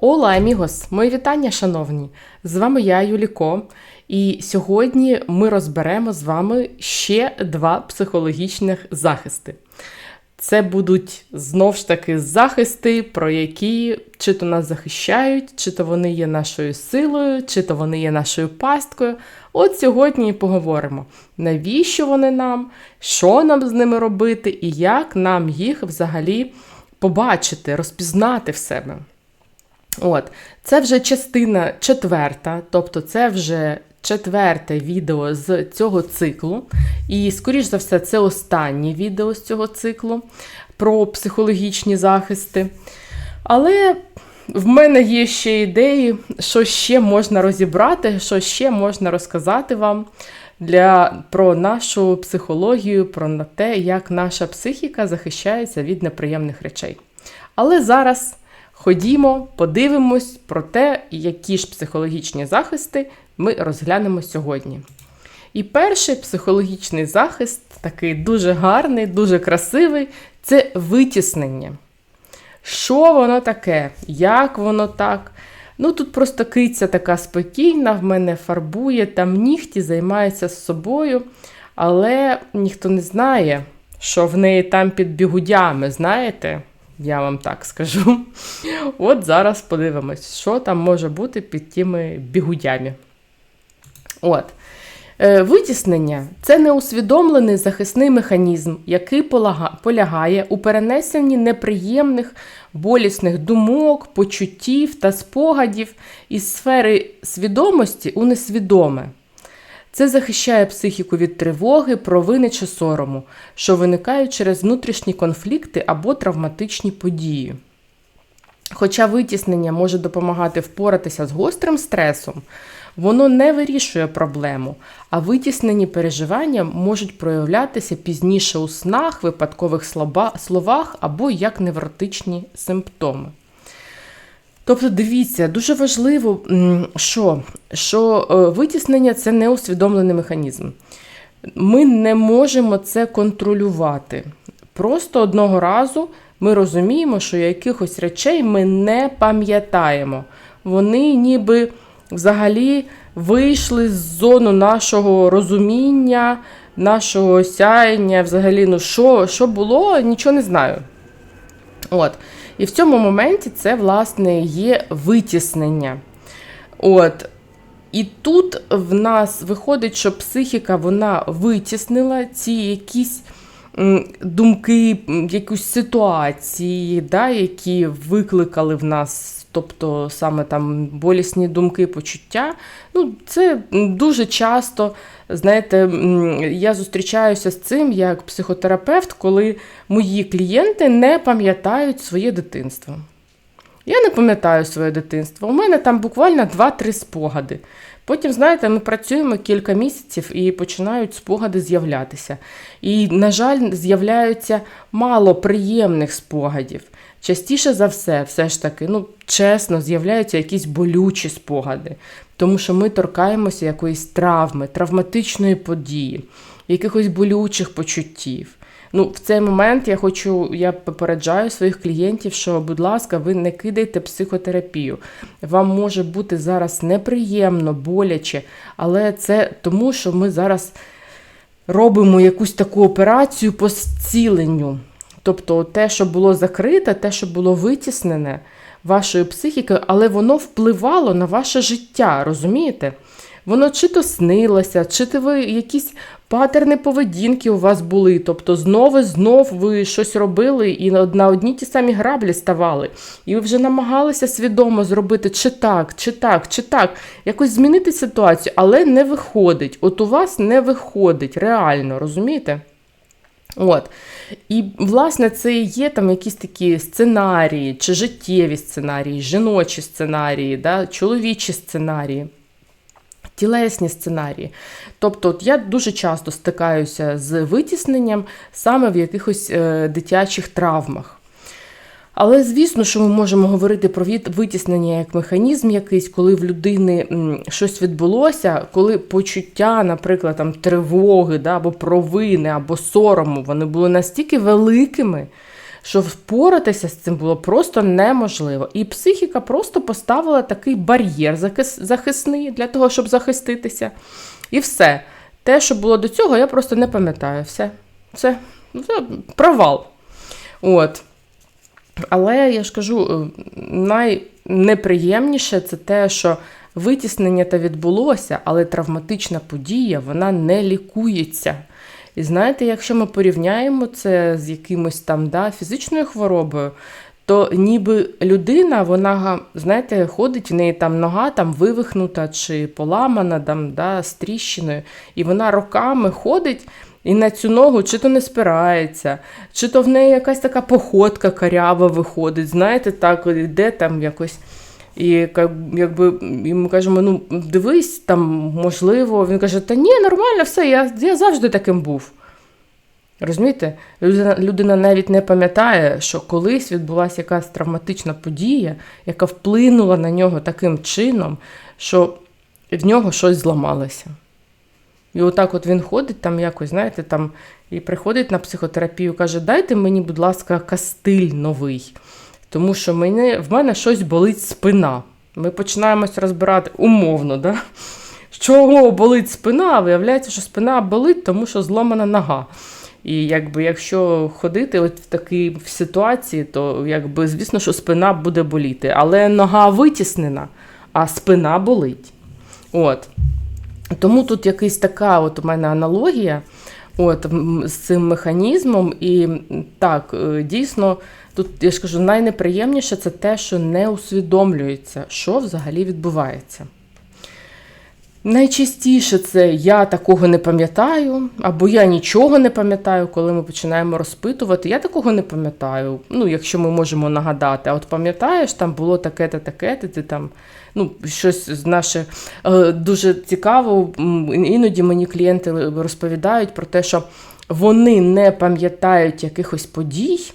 Ола, амігос! Мої вітання, шановні! З вами я, Юліко, і сьогодні ми розберемо з вами ще два психологічних захисти. Це будуть знов ж таки захисти, про які чи то нас захищають, чи то вони є нашою силою, чи то вони є нашою пасткою. От сьогодні і поговоримо, навіщо вони нам, що нам з ними робити, і як нам їх взагалі побачити, розпізнати в себе. От, Це вже частина четверта, тобто це вже четверте відео з цього циклу. І, скоріш за все, це останнє відео з цього циклу про психологічні захисти. Але в мене є ще ідеї, що ще можна розібрати, що ще можна розказати вам для, про нашу психологію, про те, як наша психіка захищається від неприємних речей. Але зараз. Ходімо, подивимось про те, які ж психологічні захисти ми розглянемо сьогодні. І перший психологічний захист, такий дуже гарний, дуже красивий це витіснення. Що воно таке? Як воно так? Ну, тут просто киця така спокійна, в мене фарбує, там нігті займається з собою, але ніхто не знає, що в неї там під бігудями, знаєте? Я вам так скажу. От зараз подивимось, що там може бути під тими бігудями. От. Е, витіснення це неусвідомлений захисний механізм, який полягає у перенесенні неприємних болісних думок, почуттів та спогадів із сфери свідомості у несвідоме. Це захищає психіку від тривоги, провини чи сорому, що виникають через внутрішні конфлікти або травматичні події. Хоча витіснення може допомагати впоратися з гострим стресом, воно не вирішує проблему, а витіснені переживання можуть проявлятися пізніше у снах, випадкових словах або як невротичні симптоми. Тобто, дивіться, дуже важливо, що що е, витіснення це неусвідомлений механізм. Ми не можемо це контролювати. Просто одного разу ми розуміємо, що якихось речей ми не пам'ятаємо. Вони ніби взагалі вийшли з зону нашого розуміння, нашого осяяння, взагалі, ну що, що було, нічого не знаю. От. І в цьому моменті це, власне, є витіснення. От. І тут в нас виходить, що психіка вона витіснила ці якісь думки, якусь ситуації, да, які викликали в нас тобто саме там болісні думки, почуття. Ну, Це дуже часто, знаєте, я зустрічаюся з цим як психотерапевт, коли мої клієнти не пам'ятають своє дитинство. Я не пам'ятаю своє дитинство. У мене там буквально 2-3 спогади. Потім, знаєте, ми працюємо кілька місяців і починають спогади з'являтися. І, на жаль, з'являються мало приємних спогадів. Частіше за все, все ж таки, ну, чесно, з'являються якісь болючі спогади, тому що ми торкаємося якоїсь травми, травматичної події, якихось болючих почуттів. Ну, В цей момент я хочу, я попереджаю своїх клієнтів, що, будь ласка, ви не кидайте психотерапію. Вам може бути зараз неприємно, боляче, але це тому, що ми зараз робимо якусь таку операцію по зціленню. Тобто те, що було закрите, те, що було витіснене вашою психікою, але воно впливало на ваше життя, розумієте? Воно чи то снилося, чи то ви якісь патерни поведінки у вас були. Тобто знову знов ви щось робили і на одні ті самі граблі ставали. І ви вже намагалися свідомо зробити чи так, чи так, чи так, якось змінити ситуацію, але не виходить. От у вас не виходить реально, розумієте? От. І, власне, це є там якісь такі сценарії, чи життєві сценарії, жіночі сценарії, да, чоловічі сценарії, тілесні сценарії. Тобто, от я дуже часто стикаюся з витісненням саме в якихось е, дитячих травмах. Але звісно, що ми можемо говорити про витіснення як механізм якийсь, коли в людини щось відбулося, коли почуття, наприклад, там тривоги, да, або провини, або сорому, вони були настільки великими, що впоратися з цим було просто неможливо. І психіка просто поставила такий бар'єр захисний для того, щоб захиститися. І все. Те, що було до цього, я просто не пам'ятаю. Все. Це, провал. От. Але я ж кажу, е, найнеприємніше це те, що витіснення та відбулося, але травматична подія вона не лікується. І знаєте, якщо ми порівняємо це з якимось там да, фізичною хворобою, то ніби людина, вона, знаєте, ходить в неї там нога там вивихнута чи поламана там, да, з тріщиною, і вона роками ходить. І на цю ногу чи то не спирається, чи то в неї якась така походка карява виходить, знаєте, так, іде там якось. І якби і ми кажемо, ну дивись, там можливо. Він каже, та ні, нормально, все, я, я завжди таким був. Розумієте? Людина, людина навіть не пам'ятає, що колись відбулася якась травматична подія, яка вплинула на нього таким чином, що в нього щось зламалося. І отак от він ходить там якось, знаєте, там і приходить на психотерапію, каже: дайте мені, будь ласка, кастиль новий, тому що мене, в мене щось болить спина. Ми починаємось розбирати умовно, да? чого болить спина, а виявляється, що спина болить, тому що зломана нога. І якби якщо ходити от в такій ситуації, то якби звісно, що спина буде боліти. Але нога витіснена, а спина болить. От. Тому тут якась така от у мене аналогія от, з цим механізмом. І так, е, дійсно, тут я ж кажу, найнеприємніше це те, що не усвідомлюється, що взагалі відбувається. Найчастіше це я такого не пам'ятаю, або я нічого не пам'ятаю, коли ми починаємо розпитувати. Я такого не пам'ятаю. Ну, якщо ми можемо нагадати, а от пам'ятаєш, там було таке-то, таке-то, ти там ну, щось наше е, дуже цікаво. Іноді мені клієнти розповідають про те, що вони не пам'ятають якихось подій.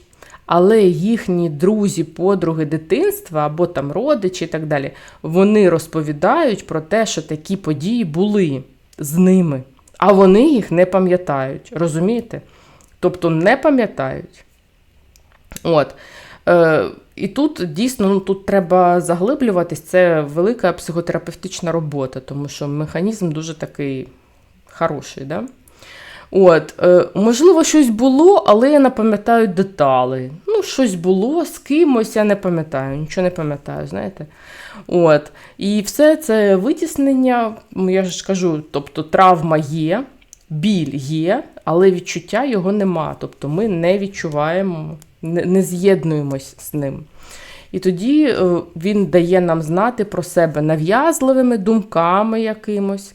Але їхні друзі, подруги дитинства або там родичі і так далі, вони розповідають про те, що такі події були з ними, а вони їх не пам'ятають. Розумієте? Тобто не пам'ятають. От. Е, і тут дійсно ну, тут треба заглиблюватись. Це велика психотерапевтична робота, тому що механізм дуже такий хороший. Да? От, е, можливо, щось було, але я не пам'ятаю деталі. Ну, щось було з кимось, я не пам'ятаю, нічого не пам'ятаю, знаєте. От. І все це витіснення, я ж кажу, тобто травма є, біль є, але відчуття його нема. Тобто ми не відчуваємо, не, не з'єднуємось з ним. І тоді е, він дає нам знати про себе нав'язливими думками якимось.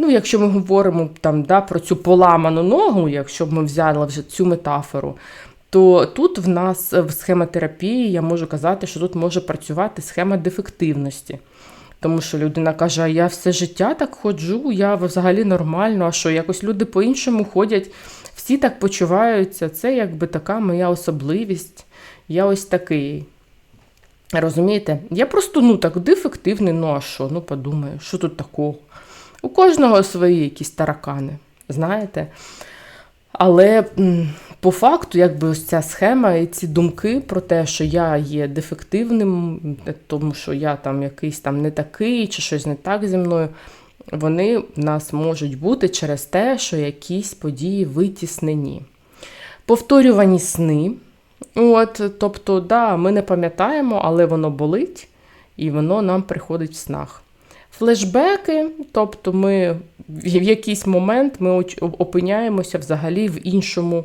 Ну, якщо ми говоримо там, да, про цю поламану ногу, якщо б ми взяли вже цю метафору, то тут в нас е, в схемотерапії я можу казати, що тут може працювати схема дефективності. Тому що людина каже, я все життя так ходжу, я взагалі нормально, а що якось люди по-іншому ходять, всі так почуваються. Це якби така моя особливість. Я ось такий. Розумієте? Я просто ну так дефективний, ну а що? Ну подумаю, що тут такого? У кожного свої якісь таракани, знаєте. Але по факту, якби ось ця схема і ці думки про те, що я є дефективним, тому що я там якийсь там не такий, чи щось не так зі мною, вони в нас можуть бути через те, що якісь події витіснені. Повторювані сни. От, тобто, да, ми не пам'ятаємо, але воно болить, і воно нам приходить в снах. Флешбеки, тобто ми в якийсь момент ми опиняємося взагалі в іншому,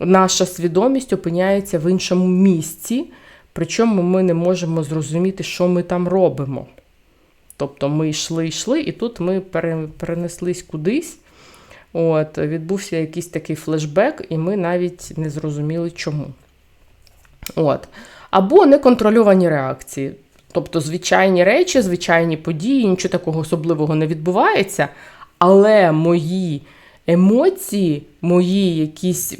наша свідомість опиняється в іншому місці, причому ми не можемо зрозуміти, що ми там робимо. Тобто ми йшли, йшли, і тут ми перенеслись кудись. От, відбувся якийсь такий флешбек, і ми навіть не зрозуміли чому. От. Або неконтрольовані реакції. Тобто звичайні речі, звичайні події, нічого такого особливого не відбувається, але мої емоції, мої якісь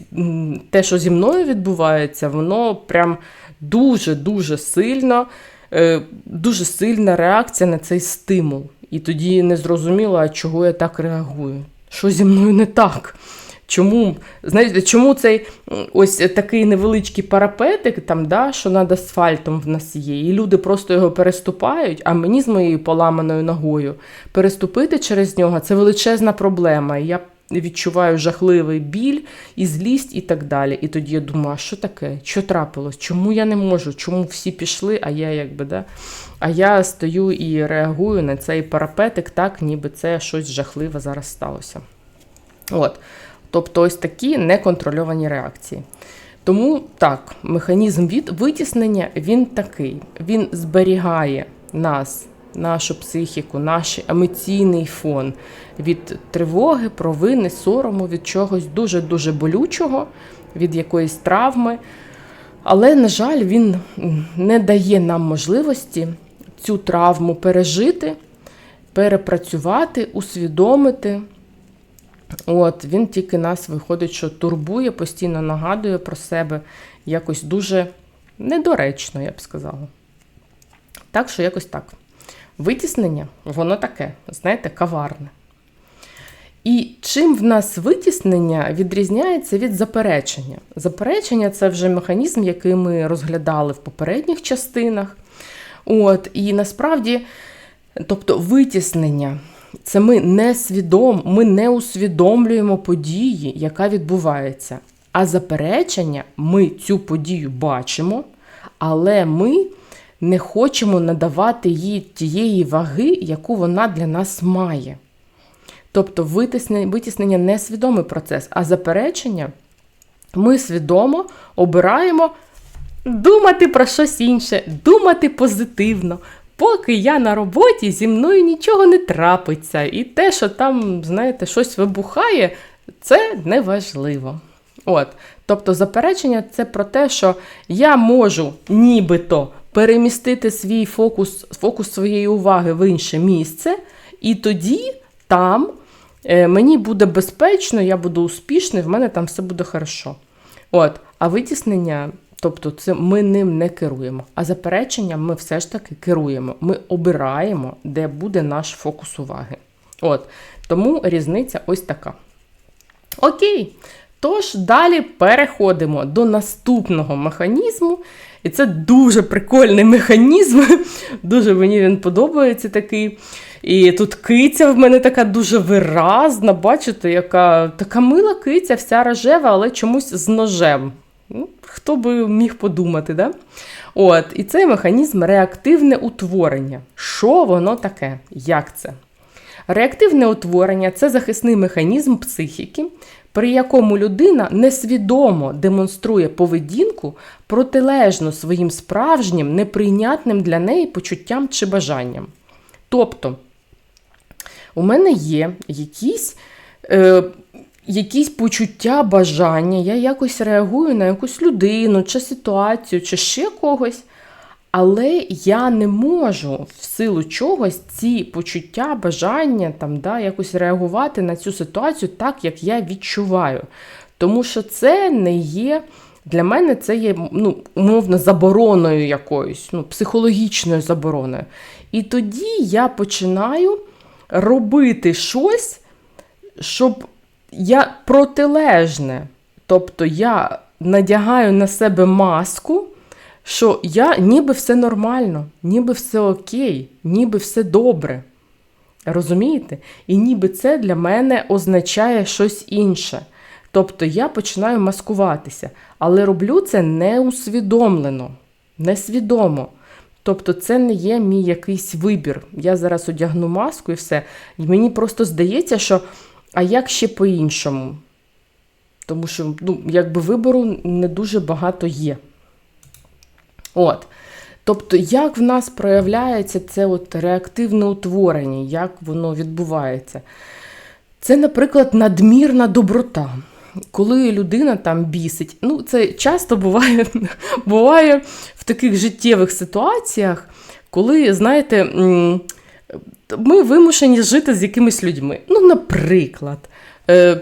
те, що зі мною відбувається, воно прям дуже-дуже сильно, е, дуже сильна реакція на цей стимул. І тоді не зрозуміло, чого я так реагую. Що зі мною не так? Чому знаєте, чому цей ось такий невеличкий парапетик, там, да, що над асфальтом в нас є, і люди просто його переступають, а мені з моєю поламаною ногою переступити через нього це величезна проблема. Я відчуваю жахливий біль і злість і так далі. І тоді я думаю, а що таке? Що трапилось? Чому я не можу? Чому всі пішли, а я якби, да? А я стою і реагую на цей парапетик, так, ніби це щось жахливе зараз сталося. От. Тобто ось такі неконтрольовані реакції. Тому так, механізм від витіснення він такий. Він зберігає нас, нашу психіку, наш емоційний фон від тривоги, провини, сорому, від чогось дуже-дуже болючого, від якоїсь травми. Але, на жаль, він не дає нам можливості цю травму пережити, перепрацювати, усвідомити. От, Він тільки нас виходить, що турбує, постійно нагадує про себе якось дуже недоречно, я б сказала. Так що якось так. Витіснення, воно таке, знаєте, каварне. І чим в нас витіснення відрізняється від заперечення? Заперечення це вже механізм, який ми розглядали в попередніх частинах. От, І насправді, тобто витіснення це ми не свідом, ми не усвідомлюємо події, яка відбувається. А заперечення, ми цю подію бачимо, але ми не хочемо надавати їй тієї ваги, яку вона для нас має. Тобто витіснення, витіснення несвідомий процес, а заперечення ми свідомо обираємо думати про щось інше, думати позитивно, Поки я на роботі, зі мною нічого не трапиться. І те, що там, знаєте, щось вибухає, це неважливо. От. Тобто заперечення це про те, що я можу нібито перемістити свій фокус, фокус своєї уваги в інше місце, і тоді там е, мені буде безпечно, я буду успішний, в мене там все буде хорошо. От. А витіснення Тобто це ми ним не керуємо. А запереченням ми все ж таки керуємо. Ми обираємо, де буде наш фокус уваги. От. Тому різниця ось така. Окей. Тож, далі переходимо до наступного механізму. І це дуже прикольний механізм. Дуже мені він подобається такий. І тут киця в мене така дуже виразна. Бачите, яка така мила киця, вся рожева, але чомусь з ножем. Ну, Хто би міг подумати, да? От, І цей механізм реактивне утворення. Що воно таке? Як це? Реактивне утворення це захисний механізм психіки, при якому людина несвідомо демонструє поведінку протилежну своїм справжнім, неприйнятним для неї почуттям чи бажанням. Тобто, у мене є якісь. Е, якісь почуття, бажання, я якось реагую на якусь людину, чи ситуацію, чи ще когось. Але я не можу в силу чогось ці почуття, бажання там, да, якось реагувати на цю ситуацію так, як я відчуваю. Тому що це не є, для мене це є ну, умовно забороною якоюсь, ну, психологічною забороною. І тоді я починаю робити щось, щоб я протилежне. Тобто я надягаю на себе маску, що я ніби все нормально, ніби все окей, ніби все добре. Розумієте? І ніби це для мене означає щось інше. Тобто я починаю маскуватися, але роблю це неусвідомлено, несвідомо. Тобто це не є мій якийсь вибір. Я зараз одягну маску і все. І мені просто здається, що а як ще по-іншому? Тому що, ну, якби вибору не дуже багато є. От. Тобто, як в нас проявляється це от реактивне утворення, як воно відбувається? Це, наприклад, надмірна доброта. Коли людина там бісить, ну це часто буває буває в таких життєвих ситуаціях, коли, знаєте, ми вимушені жити з якимись людьми. Ну, наприклад, е,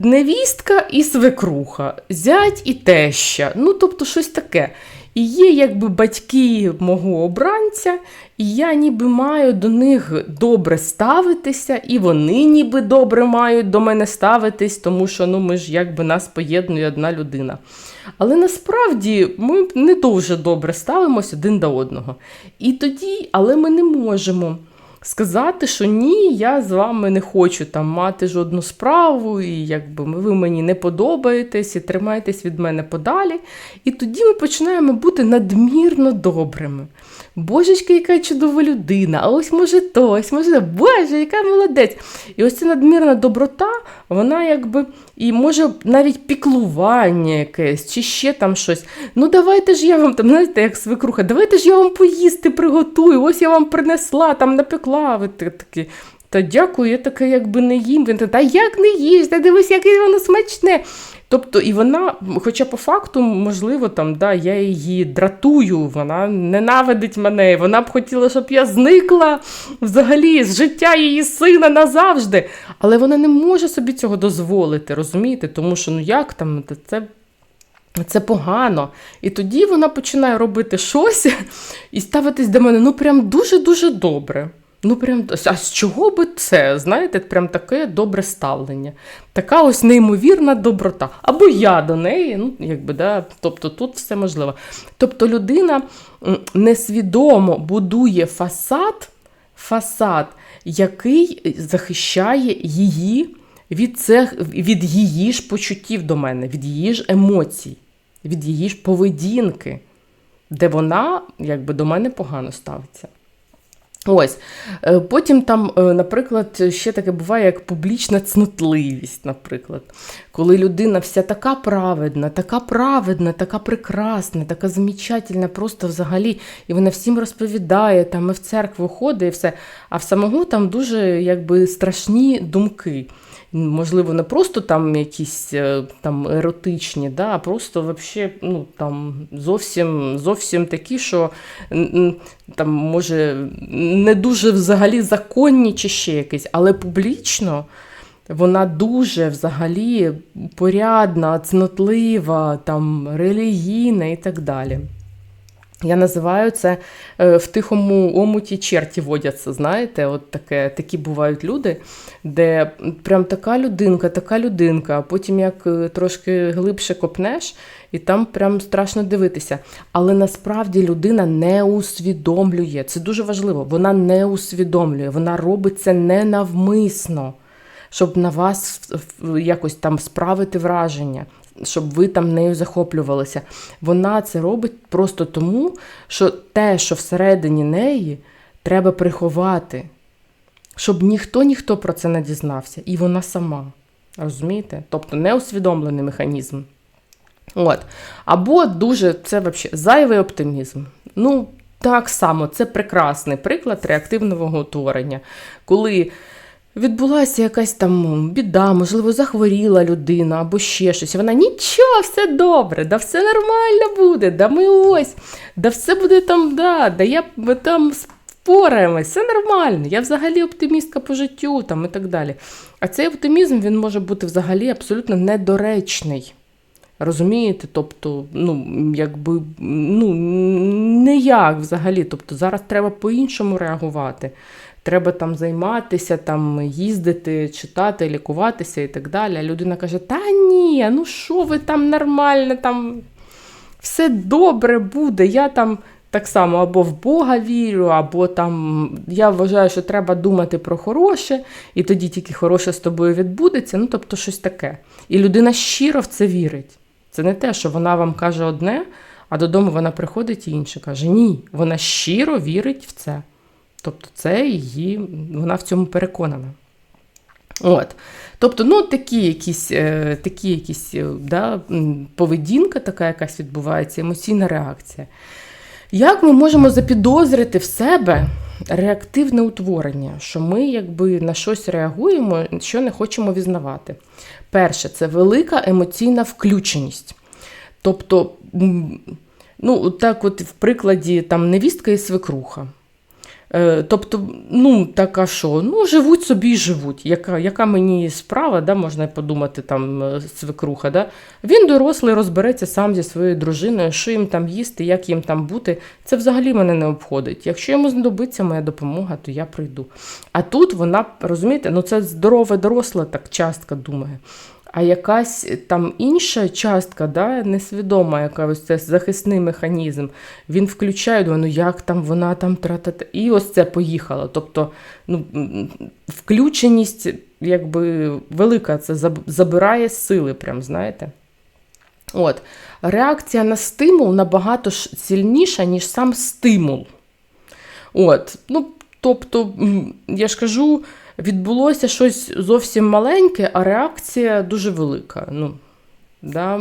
невістка і свекруха, зять і теща, ну, тобто щось таке. І є якби батьки мого обранця, і я ніби маю до них добре ставитися, і вони ніби добре мають до мене ставитись, тому що ну, ми ж якби нас поєднує одна людина. Але насправді ми не дуже добре ставимося один до одного. І тоді, але ми не можемо сказати, що ні, я з вами не хочу там мати жодну справу, і якби ви мені не подобаєтесь, і тримайтесь від мене подалі. І тоді ми починаємо бути надмірно добрими. Божечка, яка чудова людина, а ось може то, ось може. Боже, яка молодець. І ось ця надмірна доброта, вона якби і може навіть піклування якесь, чи ще там щось. Ну давайте ж я вам там, знаєте, як свекруха, давайте ж я вам поїсти приготую, ось я вам принесла, там напекла. Ви такі. Та дякую, я таке якби не їм. Він та як не їсть, та дивись, яке воно смачне. Тобто, і вона, хоча по факту, можливо, там, да, я її дратую, вона ненавидить мене, вона б хотіла, щоб я зникла взагалі з життя її сина назавжди. Але вона не може собі цього дозволити, розумієте? Тому що ну як там, це. Це погано. І тоді вона починає робити щось і ставитись до мене ну прям дуже-дуже добре. Ну, прям, а з чого би це? Знаєте, прям таке добре ставлення. Така ось неймовірна доброта. Або я до неї, ну, якби, да, тобто тут все можливо. Тобто людина несвідомо будує фасад, фасад, який захищає її від цих, від її ж почуттів до мене, від її ж емоцій, від її ж поведінки, де вона якби, до мене погано ставиться. Ось. Е, потім там, е, наприклад, ще таке буває, як публічна цнотливість, наприклад. Коли людина вся така праведна, така праведна, така прекрасна, така замечательна, просто взагалі, і вона всім розповідає, там і в церкву ходить, і все, а в самого там дуже якби страшні думки можливо, не просто там якісь е, там еротичні, да, а просто вообще, ну, там, зовсім зовсім такі, що там, може, не дуже взагалі законні чи ще якісь, але публічно. Вона дуже взагалі порядна, цнотлива, там, релігійна і так далі. Я називаю це е, в тихому омуті черті водяться. Знаєте, от таке, такі бувають люди, де прям така людинка, така людинка, а потім як е, трошки глибше копнеш, і там прям страшно дивитися. Але насправді людина не усвідомлює. Це дуже важливо. Вона не усвідомлює, вона робить це ненавмисно. Щоб на вас якось там справити враження щоб ви там нею захоплювалися. Вона це робить просто тому, що те, що всередині неї, треба приховати, щоб ніхто ніхто про це не дізнався. І вона сама. Розумієте? Тобто неусвідомлений механізм. От. Або дуже це взагалі зайвий оптимізм. Ну, так само, це прекрасний приклад реактивного утворення. Коли відбулася якась там біда, можливо, захворіла людина або ще щось. Вона нічого, все добре, да все нормально буде, да ми ось, да все буде там, да, да я там впораємось, все нормально. Я взагалі оптимістка по життю там і так далі. А цей оптимізм він може бути взагалі абсолютно недоречний. Розумієте? Тобто, ну, якби, ну, ніяк взагалі. Тобто зараз треба по-іншому реагувати треба там займатися, там їздити, читати, лікуватися і так далі. А людина каже: Та ні, ну що ви там нормально, там все добре буде. Я там так само або в Бога вірю, або там я вважаю, що треба думати про хороше, і тоді тільки хороше з тобою відбудеться. Ну, тобто, щось таке. І людина щиро в це вірить. Це не те, що вона вам каже одне, а додому вона приходить і інше каже: Ні, вона щиро вірить в це. Тобто, це її, вона в цьому переконана. От. Тобто, ну, такі якісь е, такі якісь, е, да, поведінка, така якась відбувається, емоційна реакція. Як ми можемо запідозрити в себе реактивне утворення, що ми якби на щось реагуємо, що не хочемо візнавати? Перше, це велика емоційна включеність. Тобто, ну, так от в прикладі там невістка і свекруха. Е, Тобто, ну, така що, ну, живуть собі і живуть. Яка яка мені справа, да, можна подумати, там, е, свекруха. Да? Він дорослий, розбереться сам зі своєю дружиною, що їм там їсти, як їм там бути. Це взагалі мене не обходить. Якщо йому знадобиться моя допомога, то я прийду. А тут вона, розумієте, ну це здорова доросла так частка думає. А якась там інша частка, да, несвідома, яка ось це захисний механізм, він включає, думає, ну як там вона там тратата. І ось це поїхало. Тобто ну, включеність якби велика, це забирає сили, прям, знаєте. От. Реакція на стимул набагато сильніша, ніж сам стимул. От. Ну, Тобто, я ж кажу відбулося щось зовсім маленьке, а реакція дуже велика. Ну, да?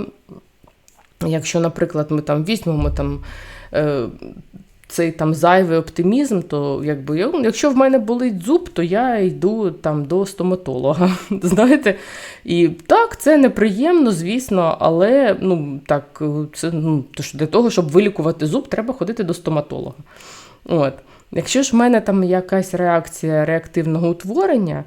Якщо, наприклад, ми там візьмемо там, е, цей там зайвий оптимізм, то якби, якщо в мене болить зуб, то я йду там до стоматолога. знаєте? І так, це неприємно, звісно, але ну, так, це, ну, для того, щоб вилікувати зуб, треба ходити до стоматолога. От. Якщо ж в мене там якась реакція реактивного утворення,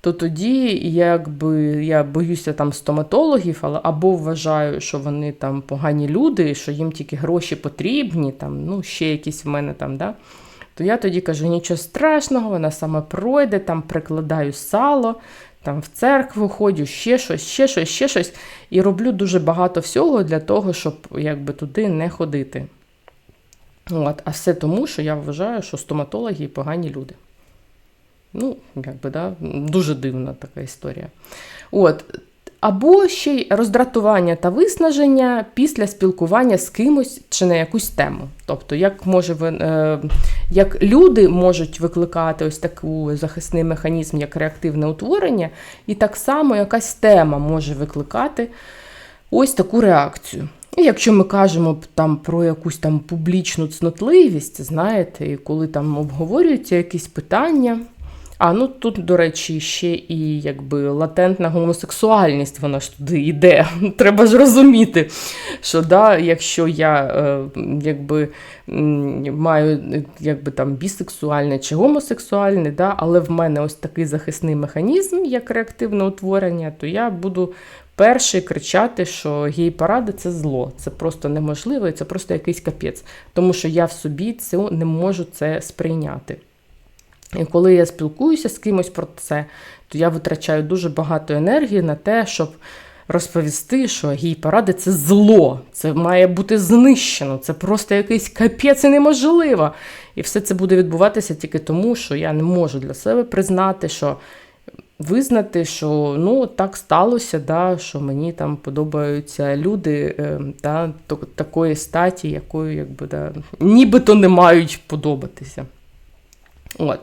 то тоді якби я боюся там стоматологів, або вважаю, що вони там погані люди, що їм тільки гроші потрібні, там, ну, ще якісь в мене там, да, то я тоді кажу, нічого страшного, вона саме пройде, там прикладаю сало, там в церкву ходжу, ще щось, ще щось, ще щось. І роблю дуже багато всього для того, щоб якби туди не ходити. От, А все тому, що я вважаю, що стоматологи погані люди. Ну, якби, да, дуже дивна така історія. От. Або ще й роздратування та виснаження після спілкування з кимось чи на якусь тему. Тобто, як може е, як люди можуть викликати ось такий захисний механізм, як реактивне утворення, і так само якась тема може викликати ось таку реакцію. Якщо ми кажемо там про якусь там публічну цнотливість, знаєте, і коли там обговорюються якісь питання. А ну тут, до речі, ще і якби латентна гомосексуальність, вона ж туди йде. Треба ж розуміти, що да, якщо я е, якби маю якби там бісексуальне чи гомосексуальне, да, але в мене ось такий захисний механізм, як реактивне утворення, то я буду перший кричати, що гей-паради це зло, це просто неможливо і це просто якийсь капець. Тому що я в собі цю не можу це сприйняти. І коли я спілкуюся з кимось про це, то я витрачаю дуже багато енергії на те, щоб розповісти, що гей-паради це зло, це має бути знищено, це просто якийсь капець і неможливо. І все це буде відбуватися тільки тому, що я не можу для себе признати, що визнати, що ну так сталося, да, що мені там подобаються люди е, да, такої статі, якою якби, да, нібито не мають подобатися. От.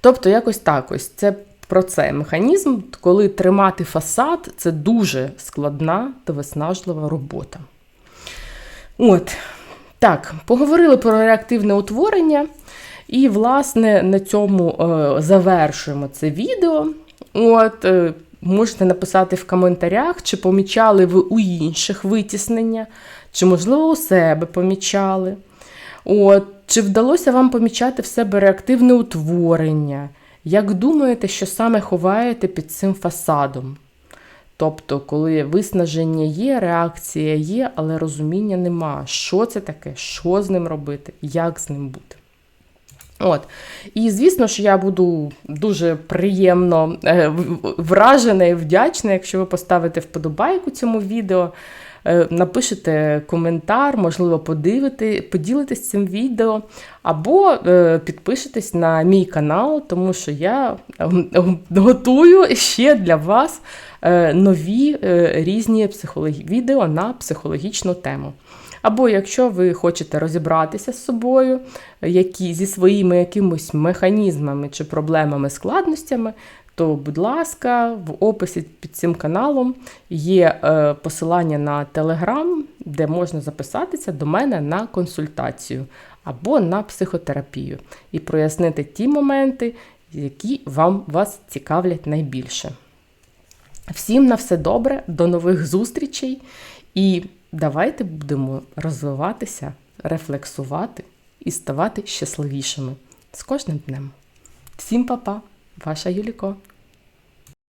Тобто, якось так ось це про це механізм, коли тримати фасад це дуже складна та виснажлива робота. От. Так, поговорили про реактивне утворення. І, власне, на цьому е, завершуємо це відео. От, е, Можете написати в коментарях, чи помічали ви у інших витіснення, чи, можливо, у себе помічали. От, Чи вдалося вам помічати в себе реактивне утворення? Як думаєте, що саме ховаєте під цим фасадом? Тобто, коли виснаження є, реакція є, але розуміння нема. Що це таке, що з ним робити, як з ним бути? От. І звісно ж, я буду дуже приємно е, вражена і вдячна, якщо ви поставите вподобайку цьому відео, е, напишете коментар, можливо, подивите, поділитесь цим відео, або е, підпишитесь на мій канал, тому що я готую ще для вас нові різні психологі... відео на психологічну тему. Або якщо ви хочете розібратися з собою, які, зі своїми якимось механізмами чи проблемами, складностями, то, будь ласка, в описі під цим каналом є е, посилання на Телеграм, де можна записатися до мене на консультацію або на психотерапію і прояснити ті моменти, які вам вас цікавлять найбільше. Всім на все добре, до нових зустрічей і Давайте будемо розвиватися, рефлексувати і ставати щасливішими. з кожним днем. Всім па-па, ваша Юліко.